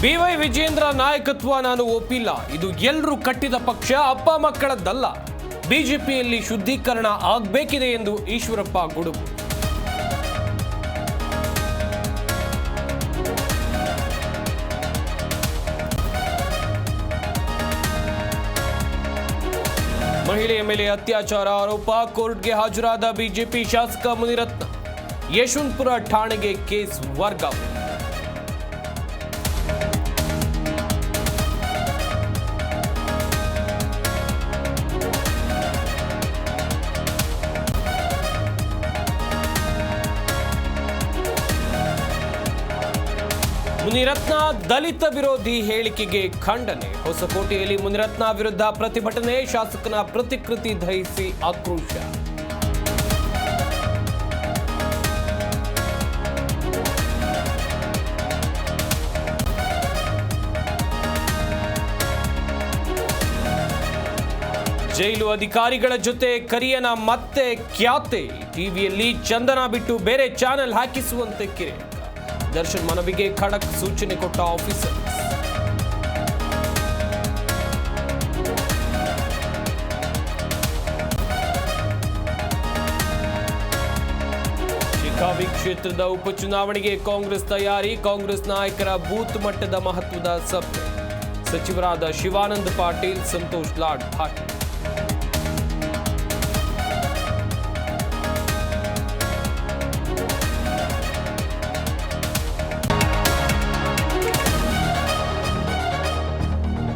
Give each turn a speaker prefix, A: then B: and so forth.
A: B Y Vijendra ನಾಯಕತ್ವ ನಾನು ಒಪ್ಪಿಲ್ಲ. ಇದು ಎಲ್ಲರೂ ಕಟ್ಟಿದ ಪಕ್ಷ, ಅಪ್ಪ ಮಕ್ಕಳದ್ದಲ್ಲ. ಬಿಜೆಪಿಯಲ್ಲಿ ಶುದ್ಧೀಕರಣ ಆಗಬೇಕಿದೆ ಎಂದು ಈಶ್ವರಪ್ಪ ಗುಡುಗು. ಮಹಿಳೆಯ ಮೇಲೆ ಅತ್ಯಾಚಾರ ಆರೋಪ, ಕೋರ್ಟ್ಗೆ ಹಾಜರಾದ ಬಿಜೆಪಿ ಶಾಸಕ ಮುನಿರತ್ನ. ಯಶವಂತಪುರ ಠಾಣೆಗೆ ಕೇಸ್ ವರ್ಗಾವಣೆ. ಮುನಿರತ್ನ ದಲಿತ ವಿರೋಧಿ ಹೇಳಿಕೆಗೆ ಖಂಡನೆ. ಹೊಸಕೋಟೆಯಲ್ಲಿ ಮುನಿರತ್ನ ವಿರುದ್ಧ ಪ್ರತಿಭಟನೆ, ಶಾಸಕನ ಪ್ರತಿಕೃತಿ ದಹಿಸಿ ಆಕ್ರೋಶ. ಜೈಲು ಅಧಿಕಾರಿಗಳ ಜೊತೆ ಕರಿಯನ ಮತ್ತೆ ಖ್ಯಾತೆ. ಟಿವಿಯಲ್ಲಿ ಚಂದನ ಬಿಟ್ಟು ಬೇರೆ ಚಾನೆಲ್ ಹಾಕಿಸುವಂತೆ ಕಿರಿಕ ದರ್ಶನ್ ಮನವಿಗೆ ಖಡಕ್ ಸೂಚನೆ ಕೊಟ್ಟ ಆಫೀಸರ್. ಶಿಕಾವಿ ಕ್ಷೇತ್ರದ ಉಪಚುನಾವಣೆಗೆ ಕಾಂಗ್ರೆಸ್ ತಯಾರಿ, ಕಾಂಗ್ರೆಸ್ ನಾಯಕರ ಬೂತ್ ಮಟ್ಟದ ಮಹತ್ವದ ಸಭೆ. ಸಚಿವರಾದ ಶಿವಾನಂದ ಪಾಟೀಲ್, ಸಂತೋಷ್ ಲಾಡ್ ಭಾಟಿ